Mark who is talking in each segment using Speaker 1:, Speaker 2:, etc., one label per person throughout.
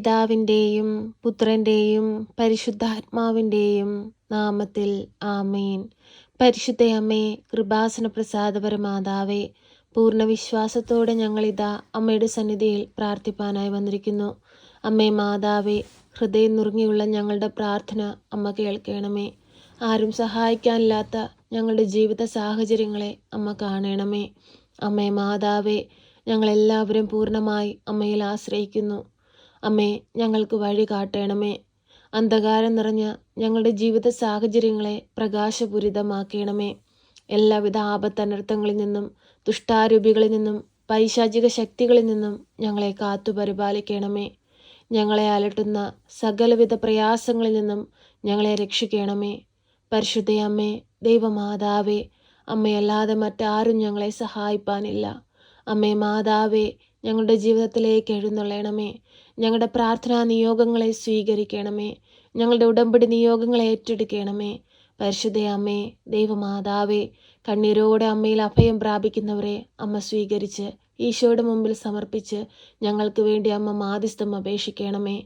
Speaker 1: പിതാവിന്റെയും പുത്രന്റെയും പരിശുദ്ധാത്മാവിന്റെയും നാമത്തിൽ ആമേൻ. പരിശുദ്ധയമ്മേ കൃപാസന പ്രസാദപരമാതാവേ പൂർണ വിശ്വാസത്തോടെ ഞങ്ങളിതാ അമ്മയുടെ സന്നിധിയിൽ പ്രാർത്ഥിപ്പാനായി വന്നിരിക്കുന്നു. അമ്മേ മാതാവേ ഹൃദയം നുറുങ്ങിയുള്ള ഞങ്ങളുടെ പ്രാർത്ഥന അമ്മ കേൾക്കണമേ. ആരും സഹായിക്കാനില്ലാത്ത ഞങ്ങളുടെ ജീവിത സാഹചര്യങ്ങളെ അമ്മ കാണണമേ. അമ്മേ മാതാവേ ഞങ്ങളെല്ലാവരും പൂർണമായി അമ്മയിൽ ആശ്രയിക്കുന്നു. അമ്മേ ഞങ്ങൾക്ക് വഴി കാട്ടണമേ. അന്ധകാരം നിറഞ്ഞ ഞങ്ങളുടെ ജീവിത സാഹചര്യങ്ങളെ പ്രകാശപൂരിതമാക്കണമേ. എല്ലാവിധ ആപത്തനർത്ഥങ്ങളിൽ നിന്നും ദുഷ്ടാരൂപികളിൽ നിന്നും പൈശാചിക ശക്തികളിൽ നിന്നും ഞങ്ങളെ കാത്തു പരിപാലിക്കണമേ. ഞങ്ങളെ അലട്ടുന്ന സകലവിധ പ്രയാസങ്ങളിൽ നിന്നും ഞങ്ങളെ രക്ഷിക്കണമേ. പരിശുദ്ധയമ്മേ ദൈവമാതാവേ അമ്മയല്ലാതെ മറ്റാരും ഞങ്ങളെ സഹായിപ്പാനില്ല. അമ്മേ മാതാവേ ഞങ്ങളുടെ ജീവിതത്തിലേക്ക് എഴുന്നള്ളണമേ. ഞങ്ങളുടെ പ്രാർത്ഥനാ നിയോഗങ്ങളെ സ്വീകരിക്കണമേ. ഞങ്ങളുടെ ഉടമ്പടി നിയോഗങ്ങളെ ഏറ്റെടുക്കണമേ. പരിശുദ്ധയമ്മേ ദൈവമാതാവേ കണ്ണീരോടെ അമ്മയിൽ അഭയം പ്രാപിക്കുന്നവരെ അമ്മ സ്വീകരിച്ച് ഈശോയുടെ മുമ്പിൽ സമർപ്പിച്ച് ഞങ്ങൾക്ക് വേണ്ടി അമ്മ മാധ്യസ്ഥം അപേക്ഷിക്കണമേ.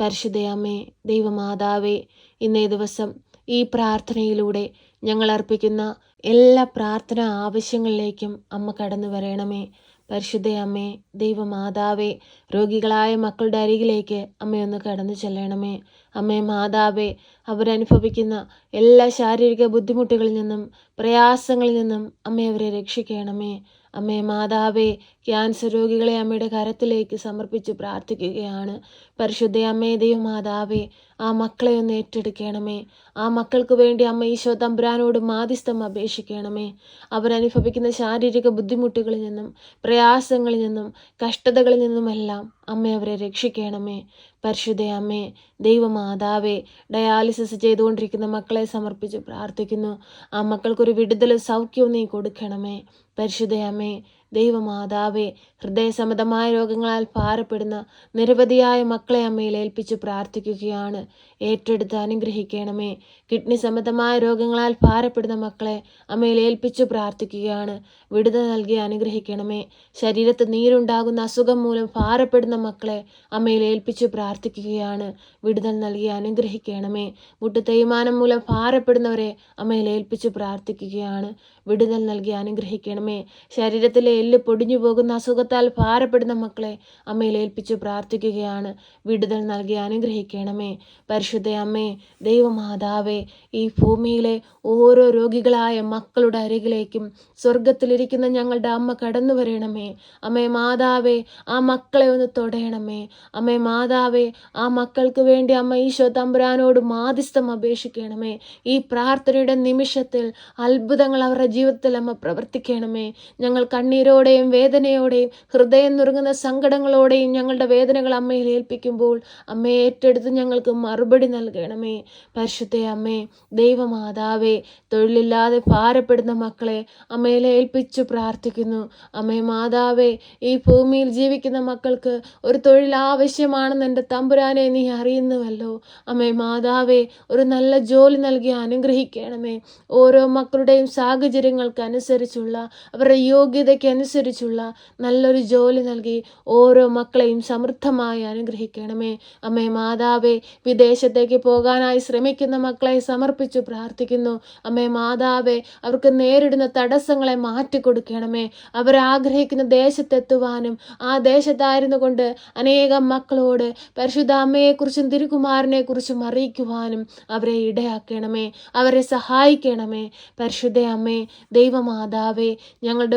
Speaker 1: പരിശുദ്ധയമ്മേ ദൈവമാതാവേ ഇന്നേ ദിവസം ഈ പ്രാർത്ഥനയിലൂടെ ഞങ്ങൾ അർപ്പിക്കുന്ന എല്ലാ പ്രാർത്ഥനാ ആവശ്യങ്ങളിലേക്കും അമ്മ കടന്നു വരണമേ പരിശുദ്ധ അമ്മേ ദൈവമാതാവേ രോഗികളായ മക്കളുടെ അരികിലേക്ക് അമ്മയൊന്ന് കടന്നു ചെല്ലണമേ. അമ്മേ മാതാവേ അവരനുഭവിക്കുന്ന എല്ലാ ശാരീരിക ബുദ്ധിമുട്ടുകളിൽ നിന്നും പ്രയാസങ്ങളിൽ നിന്നും അമ്മയെ അവരെ രക്ഷിക്കണമേ. അമ്മേ മാതാവേ ക്യാൻസർ രോഗികളെ അമ്മയുടെ കരത്തിലേക്ക് സമർപ്പിച്ച് പ്രാർത്ഥിക്കുകയാണ്. പരിശുദ്ധ അമ്മേ ദൈവമാതാവേ ആ മക്കളെ ഒന്ന് ഏറ്റെടുക്കണമേ. ആ മക്കൾക്ക് വേണ്ടി അമ്മ ഈശോ തമ്പുരാനോട് മാധ്യസ്ഥം അപേക്ഷിക്കണമേ. അവരനുഭവിക്കുന്ന ശാരീരിക ബുദ്ധിമുട്ടുകളിൽ നിന്നും പ്രയാസങ്ങളിൽ നിന്നും കഷ്ടതകളിൽ നിന്നുമെല്ലാം അമ്മ അവരെ രക്ഷിക്കണമേ. പരിശുദ്ധ അമ്മേ ദൈവമാതാവേ ഡയാലിസിസ് ചെയ്തുകൊണ്ടിരിക്കുന്ന മക്കളെ സമർപ്പിച്ച് പ്രാർത്ഥിക്കുന്നു. ആ മക്കൾക്കൊരു വിടുതലും സൗഖ്യവും നീ കൊടുക്കണമേ. പരിശുദ്ധ അമ്മേ ദൈവമാതാവേ ഹൃദയസംബന്ധമായ രോഗങ്ങളാൽ ഭാരപ്പെടുന്ന നിരവധിയായ മക്കളെ അമ്മയിൽ ഏൽപ്പിച്ചു പ്രാർത്ഥിക്കുകയാണ്. ഏറ്റെടുത്ത് അനുഗ്രഹിക്കണമേ. കിഡ്നി സംബന്ധമായ രോഗങ്ങളാൽ ഭാരപ്പെടുന്ന മക്കളെ അമ്മയിൽ ഏൽപ്പിച്ചു പ്രാർത്ഥിക്കുകയാണ്. വിടുതൽ നൽകി അനുഗ്രഹിക്കണമേ. ശരീരത്ത് നീരുണ്ടാകുന്ന അസുഖം മൂലം ഭാരപ്പെടുന്ന മക്കളെ അമ്മയിൽ ഏൽപ്പിച്ചു പ്രാർത്ഥിക്കുകയാണ്. വിടുതൽ നൽകി അനുഗ്രഹിക്കണമേ. മുട്ടു തേയ്മാനം മൂലം ഭാരപ്പെടുന്നവരെ അമ്മയിൽ ഏൽപ്പിച്ചു പ്രാർത്ഥിക്കുകയാണ്. വിടുതൽ നൽകി അനുഗ്രഹിക്കണമേ. ശരീരത്തിലെ എല്ല് പൊടിഞ്ഞു പോകുന്ന അസുഖത്താൽ ഭാരപ്പെടുന്ന മക്കളെ അമ്മയിൽ ഏൽപ്പിച്ചു പ്രാർത്ഥിക്കുകയാണ്. വിടുതൽ നൽകി അനുഗ്രഹിക്കണമേ. പരിശുദ്ധ അമ്മേ ദൈവമാതാവേ ഈ ഭൂമിയിലെ ഓരോ രോഗികളായ മക്കളുടെ അരികിലേക്കും സ്വർഗത്തിലിരിക്കുന്ന ഞങ്ങളുടെ അമ്മ കടന്നു വരണമേ. അമ്മേ മാതാവേ ആ മക്കളെ ഒന്ന് തൊടയണമേ. അമ്മേ മാതാവേ ആ മക്കൾക്ക് വേണ്ടി അമ്മ ഈശോ തമ്പുരാനോട് മാധ്യസ്ഥം അപേക്ഷിക്കണമേ. ഈ പ്രാർത്ഥനയുടെ നിമിഷത്തിൽ അത്ഭുതങ്ങൾ അവരുടെ ജീവിതത്തിൽ അമ്മ പ്രവർത്തിക്കണമേ. ഞങ്ങൾ കണ്ണീരോടെയും വേദനയോടെയും ഹൃദയം നുറുങ്ങുന്ന സങ്കടങ്ങളോടെയും ഞങ്ങളുടെ വേദനകൾ അമ്മയിൽ ഏൽപ്പിക്കുമ്പോൾ അമ്മയെ ഏറ്റെടുത്ത് ഞങ്ങൾക്ക് മറുപടി നൽകണമേ. പരിശുദ്ധേ അമ്മേ ദൈവമാതാവേ തൊഴിലില്ലാതെ ഭാരപ്പെടുന്ന മക്കളെ അമ്മയിൽ ഏൽപ്പിച്ചു പ്രാർത്ഥിക്കുന്നു. അമ്മേ മാതാവേ ഈ ഭൂമിയിൽ ജീവിക്കുന്ന മക്കൾക്ക് ഒരു തൊഴിൽ ആവശ്യമാണെന്ന് എന്റെ തമ്പുരാനെ നീ അറിയുന്നുവല്ലോ. അമ്മേ മാതാവേ ഒരു നല്ല ജോലി നൽകി അനുഗ്രഹിക്കണമേ. ഓരോ മക്കളുടെയും സാഹചര്യങ്ങൾക്ക് അനുസരിച്ചുള്ള അവരുടെ യോഗ്യതയ്ക്ക് അനുസരിച്ചുള്ള നല്ലൊരു ജോലി നൽകി ഓരോ മക്കളെയും സമൃദ്ധമായി അനുഗ്രഹിക്കണമേ. അമ്മേ മാതാവേ വിദേശത്തേക്ക് പോകാനായി ശ്രമിക്കുന്ന മക്കളെ സമർപ്പിച്ചു പ്രാർത്ഥിക്കുന്നു. അമ്മേ മാതാവേ അവർക്ക് നേരിടുന്ന തടസ്സങ്ങളെ മാറ്റിക്കൊടുക്കണമേ. അവരാഗ്രഹിക്കുന്ന ദേശത്തെത്തുവാനും ആ ദേശത്തായിരുന്നു കൊണ്ട് അനേകം മക്കളോട് പരിശുദ്ധ അമ്മയെക്കുറിച്ചും തിരുകുമാരനെക്കുറിച്ചും അറിയിക്കുവാനും അവരെ ഇടയാക്കണമേ. അവരെ സഹായിക്കണമേ. പരിശുദ്ധ അമ്മേ ദൈവമാതാവേ ഞങ്ങളുടെ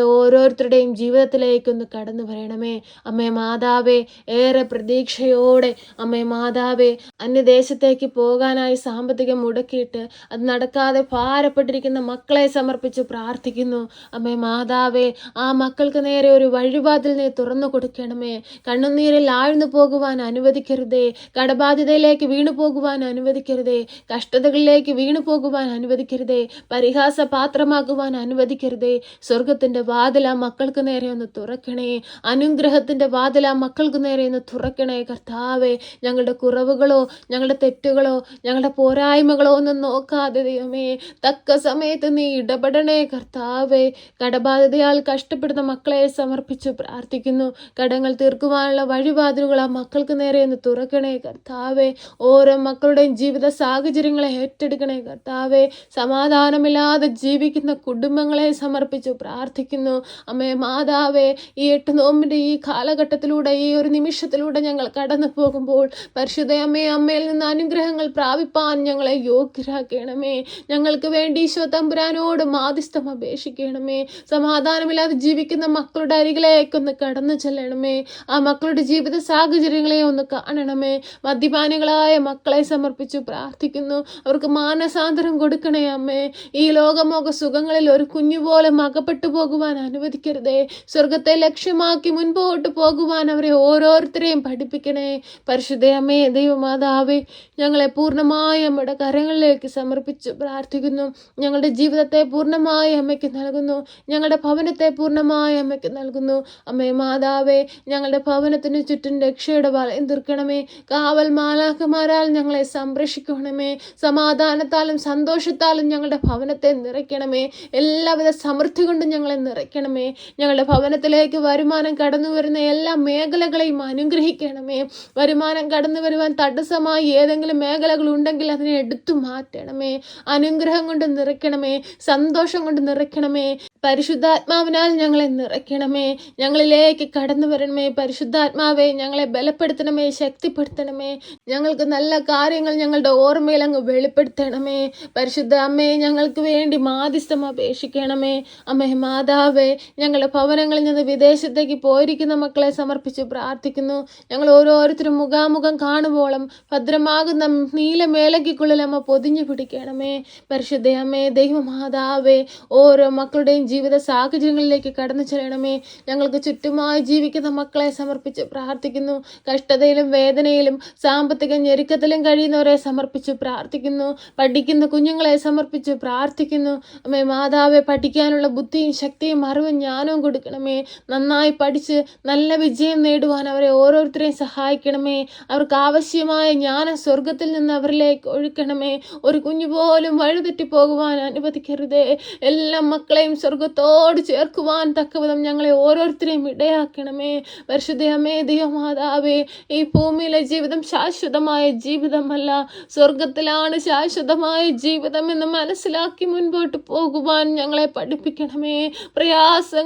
Speaker 1: ഓരോരുത്തരുടെയും ജീവിതത്തിലേക്കൊന്ന് കടന്നു വരണമേ. അമ്മേ മാതാവേ ഏറെ പ്രതീക്ഷയോടെ അമ്മേ മാതാവേ അന്യദേശത്തേക്ക് പോകാനായി സാമ്പത്തികം മുടക്കിയിട്ട് അത് നടക്കാതെ ഭാരപ്പെട്ടിരിക്കുന്ന മക്കളെ സമർപ്പിച്ച് പ്രാർത്ഥിക്കുന്നു. അമ്മേ മാതാവേ ആ മക്കൾക്ക് നേരെ ഒരു വഴിപാതിൽ നീ തുറന്നു കൊടുക്കണമേ. കണ്ണുനീരിൽ ആഴ്ന്നു പോകുവാൻ അനുവദിക്കരുതേ. കടബാധ്യതയിലേക്ക് വീണു പോകുവാൻ അനുവദിക്കരുതേ. കഷ്ടതകളിലേക്ക് വീണു പോകുവാൻ അനുവദിക്കരുതേ. പരിഹാസ പാത്രമാകുവാൻ അനുവദിക്കരുതേ. സ്വർഗത്തിന്റെ വാതിൽ ആ മക്കൾ മക്കൾക്ക് നേരെ ഒന്ന് തുറക്കണേ. അനുഗ്രഹത്തിന്റെ വാതിൽ ആ മക്കൾക്ക് നേരെ ഒന്ന് തുറക്കണേ. കർത്താവേ ഞങ്ങളുടെ കുറവുകളോ ഞങ്ങളുടെ തെറ്റുകളോ ഞങ്ങളുടെ പോരായ്മകളോ ഒന്നും നോക്കാതെ ദൈവമേ തക്ക സമയത്ത് നീ ഇടപെടണേ. കർത്താവേ കടബാധിതയാൽ കഷ്ടപ്പെടുന്ന മക്കളെ സമർപ്പിച്ച് പ്രാർത്ഥിക്കുന്നു. കടങ്ങൾ തീർക്കുവാനുള്ള വഴിവാതിലുകൾ ആ മക്കൾക്ക് നേരെ ഒന്ന് തുറക്കണേ. കർത്താവേ ഓരോ മക്കളുടെയും ജീവിത സാഹചര്യങ്ങളെ ഏറ്റെടുക്കണേ. കർത്താവേ സമാധാനമില്ലാതെ ജീവിക്കുന്ന കുടുംബങ്ങളെ സമർപ്പിച്ചു പ്രാർത്ഥിക്കുന്നു. അമ്മേ മാതാവേ ഈ എട്ട് നോമ്പിന്റെ ഈ കാലഘട്ടത്തിലൂടെ ഈ ഒരു നിമിഷത്തിലൂടെ ഞങ്ങൾ കടന്നു പോകുമ്പോൾ പരിശുദ്ധ അമ്മേ അമ്മയിൽ നിന്ന് അനുഗ്രഹങ്ങൾ പ്രാപിപ്പാൻ ഞങ്ങളെ യോഗ്യരാക്കണമേ. ഞങ്ങൾക്ക് വേണ്ടി ഈശോ തമ്പുരാനോട് മാധ്യസ്ഥം അപേക്ഷിക്കണമേ. സമാധാനമില്ലാതെ ജീവിക്കുന്ന മക്കളുടെ അരികിലേക്കൊന്ന് കടന്നു ചെല്ലണമേ. ആ മക്കളുടെ ജീവിത സാഹചര്യങ്ങളെ ഒന്ന് കാണണമേ. മദ്യപാനികളായ മക്കളെ സമർപ്പിച്ചു പ്രാർത്ഥിക്കുന്നു. അവർക്ക് മാനസാന്തരം കൊടുക്കണേ അമ്മേ. ഈ ലോകമോക സുഖങ്ങളിൽ ഒരു കുഞ്ഞുപോലെ മകപ്പെട്ടു പോകുവാൻ അനുവദിക്കരുതേ. സ്വർഗത്തെ ലക്ഷ്യമാക്കി മുൻപോട്ട് പോകുവാൻ അവരെ ഓരോരുത്തരെയും പഠിപ്പിക്കണേ. പരിശുദ്ധ അമ്മേ ദൈവമാതാവേ ഞങ്ങളെ പൂർണമായി അമ്മയുടെ കരങ്ങളിലേക്ക് സമർപ്പിച്ച് പ്രാർത്ഥിക്കുന്നു. ഞങ്ങളുടെ ജീവിതത്തെ പൂർണമായി അമ്മയ്ക്ക് നൽകുന്നു. ഞങ്ങളുടെ ഭവനത്തെ പൂർണമായി അമ്മയ്ക്ക് നൽകുന്നു. അമ്മേ മാതാവേ ഞങ്ങളുടെ ഭവനത്തിന് ചുറ്റും രക്ഷയുടെ വലയം തീർക്കണമേ. കാവൽ മാലാഖമാരാൽ ഞങ്ങളെ സംരക്ഷിക്കണമേ. സമാധാനത്താലും സന്തോഷത്താലും ഞങ്ങളുടെ ഭവനത്തെ നിറയ്ക്കണമേ. എല്ലാവിധ സമൃദ്ധി കൊണ്ടും ഞങ്ങളെ നിറയ്ക്കണമേ. ഞങ്ങളുടെ ഭവനത്തിലേക്ക് വരുമാനം കടന്നു വരുന്ന എല്ലാ മേഖലകളെയും അനുഗ്രഹിക്കണമേ. വരുമാനം കടന്നു വരുവാൻ തടസ്സമായി ഏതെങ്കിലും മേഖലകൾ ഉണ്ടെങ്കിൽ അതിനെ എടുത്തു മാറ്റണമേ. അനുഗ്രഹം കൊണ്ട് നിറയ്ക്കണമേ. സന്തോഷം കൊണ്ട് നിറയ്ക്കണമേ. പരിശുദ്ധാത്മാവിനാൽ ഞങ്ങളെ നിറയ്ക്കണമേ. ഞങ്ങളിലേക്ക് കടന്നു വരണമേ. പരിശുദ്ധാത്മാവെ ഞങ്ങളെ ബലപ്പെടുത്തണമേ. ശക്തിപ്പെടുത്തണമേ. ഞങ്ങൾക്ക് നല്ല കാര്യങ്ങൾ ഞങ്ങളുടെ ഓർമ്മയിൽ അങ്ങ് വെളിപ്പെടുത്തണമേ. പരിശുദ്ധ അമ്മയെ ഞങ്ങൾക്ക് വേണ്ടി മാധ്യസ്ഥം അപേക്ഷിക്കണമേ. അമ്മേ മാതാവേ ഞങ്ങളുടെ ഭവനങ്ങളിൽ നിന്ന് വിദേശത്തേക്ക് പോയിരിക്കുന്ന മക്കളെ സമർപ്പിച്ച് പ്രാർത്ഥിക്കുന്നു. ഞങ്ങൾ ഓരോരുത്തരും മുഖാമുഖം കാണുമ്പോളും ഭദ്രമാകുന്ന നീലമേലകിക്കുള്ളിൽ അമ്മ പൊതിഞ്ഞു പിടിക്കണമേ. പരിശുദ്ധ അമ്മേ ദൈവമാതാവേ ഓരോ മക്കളുടെയും ജീവിത സാഹചര്യങ്ങളിലേക്ക് കടന്നു ചെല്ലണമേ. ഞങ്ങൾക്ക് ചുറ്റുമായി ജീവിക്കുന്ന മക്കളെ സമർപ്പിച്ച് പ്രാർത്ഥിക്കുന്നു. കഷ്ടതയിലും വേദനയിലും സാമ്പത്തിക ഞെരുക്കത്തിലും കഴിയുന്നവരെ സമർപ്പിച്ച് പ്രാർത്ഥിക്കുന്നു. പഠിക്കുന്ന കുഞ്ഞുങ്ങളെ സമർപ്പിച്ച് പ്രാർത്ഥിക്കുന്നു. അമ്മേ മാതാവെ പഠിക്കാനുള്ള ബുദ്ധിയും ശക്തിയും അറിവും ജ്ഞാനവും കൊടുക്കണമേ. നന്നായി പഠിച്ച് നല്ല വിജയം നേടുവാൻ അവരെ ഓരോരുത്തരെയും സഹായിക്കണമേ. അവർക്ക് ആവശ്യമായ ജ്ഞാനം സ്വർഗത്തിൽ നിന്ന് അവരിലേക്ക് ഒഴുക്കണമേ. ഒരു കുഞ്ഞു പോലും വഴിതെറ്റി പോകുവാൻ അനുവദിക്കരുതേ. എല്ലാ മക്കളെയും സ്വർഗത്തോട് ചേർക്കുവാൻ തക്കവിധം ഞങ്ങളെ ഓരോരുത്തരെയും ഇടയാക്കണമേ. പരിശുദ്ധയമേ ദൈവമാതാവേ ഈ ഭൂമിയിലെ ജീവിതം ശാശ്വതമായ ജീവിതമല്ല. സ്വർഗത്തിലാണ് ശാശ്വതമായ ജീവിതം എന്ന് മനസ്സിലാക്കി മുൻപോട്ട് പോകുവാൻ ഞങ്ങളെ പഠിപ്പിക്കണമേ.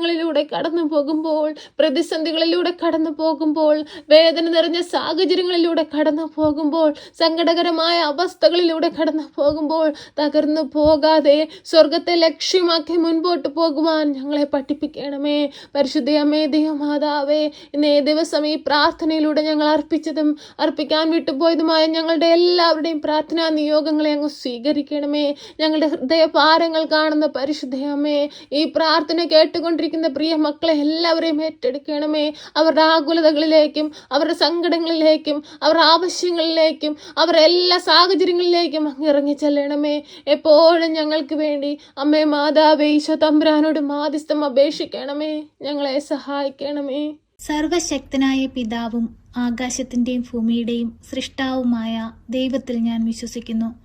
Speaker 1: പ്രയാസങ്ങളിലൂടെ കടന്നു പോകുമ്പോൾ പ്രതിസന്ധികളിലൂടെ കടന്നു പോകുമ്പോൾ വേദന നിറഞ്ഞ സാഹചര്യങ്ങളിലൂടെ കടന്നു പോകുമ്പോൾ സങ്കടകരമായ അവസ്ഥകളിലൂടെ കടന്നു പോകുമ്പോൾ തകർന്നു പോകാതെ സ്വർഗത്തെ ലക്ഷ്യമാക്കി മുൻപോട്ട് പോകുവാൻ ഞങ്ങളെ പഠിപ്പിക്കണമേ. പരിശുദ്ധയമ്മേ ദൈവമാതാവേ ഈ ദിവസം ഈ പ്രാർത്ഥനയിലൂടെ ഞങ്ങൾ അർപ്പിച്ചതും അർപ്പിക്കാൻ വിട്ടുപോയതുമായ ഞങ്ങളുടെ എല്ലാവരുടെയും പ്രാർത്ഥനാ നിയോഗങ്ങളെ അങ്ങ് സ്വീകരിക്കണമേ. ഞങ്ങളുടെ ഹൃദയഭാരങ്ങൾ കാണുന്ന പരിശുദ്ധയമ്മേ ഈ പ്രാർത്ഥന കേട്ടുകൊണ്ടിരിക്കുന്ന പ്രിയ മക്കളെ എല്ലാവരെയും ഏറ്റെടുക്കണമേ. അവരുടെ ആകുലതകളിലേക്കും അവരുടെ സങ്കടങ്ങളിലേക്കും അവരുടെ ആവശ്യങ്ങളിലേക്കും അവരുടെ എല്ലാ സാഹചര്യങ്ങളിലേക്കും അങ്ങ് ഇറങ്ങി ചെല്ലണമേ. എപ്പോഴും ഞങ്ങൾക്ക് വേണ്ടി അമ്മേ മാതാവേ ഈശോ തമ്പുരാനോട് മാധ്യസ്ഥം അപേക്ഷിക്കണമേ. ഞങ്ങളെ സഹായിക്കണമേ.
Speaker 2: സർവശക്തനായ പിതാവും ആകാശത്തിന്റെയും ഭൂമിയുടെയും സൃഷ്ടാവുമായ ദൈവത്തിൽ ഞാൻ വിശ്വസിക്കുന്നു.